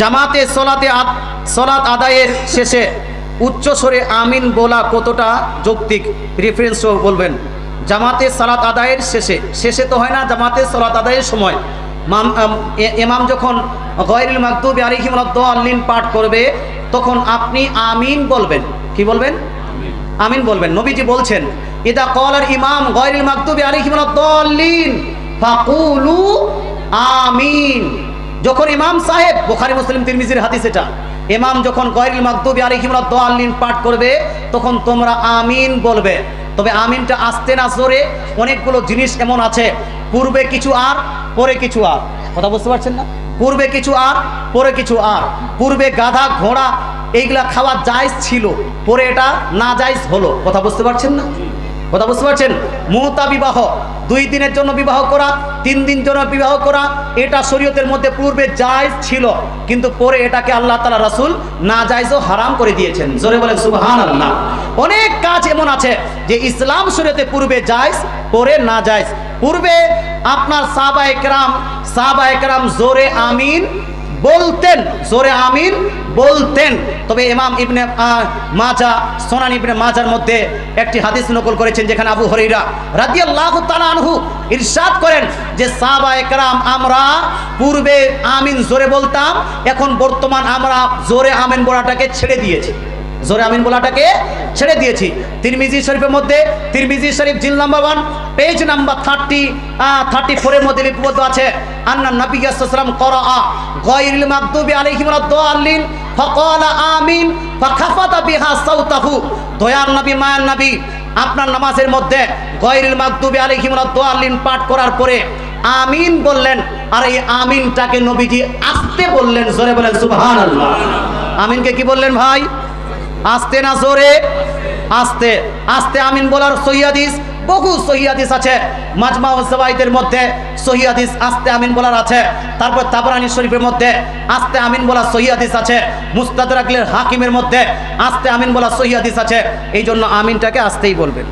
জামাতে সলাতে সলাত আদায়ের শেষে উচ্চ স্বরে আমিন বলা কতটা যৌক্তিক? রেফারেন্স বলবেন। জামাতে সালাত আদায়ের শেষে শেষে তো হয় না জামাতে সালাত আদায়ের সময়। মাম- আম, এ- ইমাম যখন গয়রুল মাকতুব আলিহিম আল্লিন পাঠ করবে তখন আপনি আমিন বলবেন। কি বলবেন? আমিন বলবেন। নবীজি বলছেন ইদা কলার ইমাম গয়রুল মাকতুবি আলাইহিম আদ-দাল্লিন ফাকুলু আমিন। যখন ইমাম সাহেব, বুখারী, মুসলিম, তিরমিজির হাদিস এটা, ইমাম যখন গয়রুল মাকতুবি আলাইহিম আদ-দাল্লিন পাঠ করবে, তখন তোমরা আমিন বলবে। তবে আমিনটা আসতে না জোরে, অনেকগুলো জিনিস এমন আছে, পূর্বে কিছু আর, পরে কিছু আর। কথা বুঝতে পারছেন না? পূর্বে কিছু আর, পরে কিছু আর। পূর্বে গাধা, ঘোড়া, এইগুলা খাওয়া জায়জ ছিল, পরে এটা না জায়জ হলো। কথা বুঝতে পারছেন না? কথা বুঝতে পারছেন? মুহতা বিবাহ, দুই দিনের জন্য বিবাহ করা, তিন দিন জন্য বিবাহ করা, এটা শরীয়তের মধ্যে পূর্বে জায়জ ছিল, কিন্তু পরে এটাকে আল্লাহ তালা রাসুল না জায়জও হারাম করে দিয়েছেন। জোরে বলেন সুবহান আল্লাহ অনেক কাজ এমন আছে যে ইসলাম শরীয়তে পূর্বে জায়জ, পরে না জায়জ পূর্বে আপনার সাহবা একরাম সাহবা একরাম জোরে আমিন বলতেন, জোরে আমিন বলতেন। তবে ইমাম ইবনে মাজা, সোনান ইবনে মাজার মধ্যে একটি হাদিস নকল করেছেন যেখানে আবু হরিরা রাদিয়াল্লাহু তাআলা আনহু ইরশাদ করেন যে, সাহাবা একরাম, আমরা পূর্বে আমিন জোরে বলতাম, এখন বর্তমান আমরা জোরে আমিন বলাটাকে ছেড়ে দিয়েছি। জোরে আমিন বলাটাকে ছেড়ে দিয়েছি। তিরমিজি শরীফের মধ্যে, তিরমিজি শরীফ জিল number one, page number thirty thirty ফোরের মধ্যে লিপিবদ্ধ আছে। আন্না নবী সাল্লাম করা গয়রিল মাকদুবি আলাইহিম ওয়াদ-দাল্লিন ফাকালা আমিন, ফাখাফাতা বিহা সাউতাহু। দয়ার নবী, মায়ার নবী, আপনার নামাজের মধ্যে গয়রিল মাকদুবি আলাইহিম ওয়াদ-দাল্লিন পাঠ করার পরে আমিন বললেন, আর এই আমিনটাকে নবীজি আস্তে বললেন, জোরে বলেন সুবহানাল্লাহ। আমিনকে কি বললেন ভাই? আস্তে না জোরে, আস্তে আস্তে আমিন বলার সহিয়াদিস বহু সহিয়াদিস আছে। মাজমা সবাইদের মধ্যে সহিয়াদিস আস্তে আমিন বলার আছে। তারপর তাবরানি শরীফের মধ্যে আস্তে আমিন বলার সহিয়াদিস আছে। মুস্তাদ রাকলের হাকিমের মধ্যে আস্তে আমিন বলার সহিয়াদিস আছে। এই জন্য আমিনটাকে আসতেই বলবেন।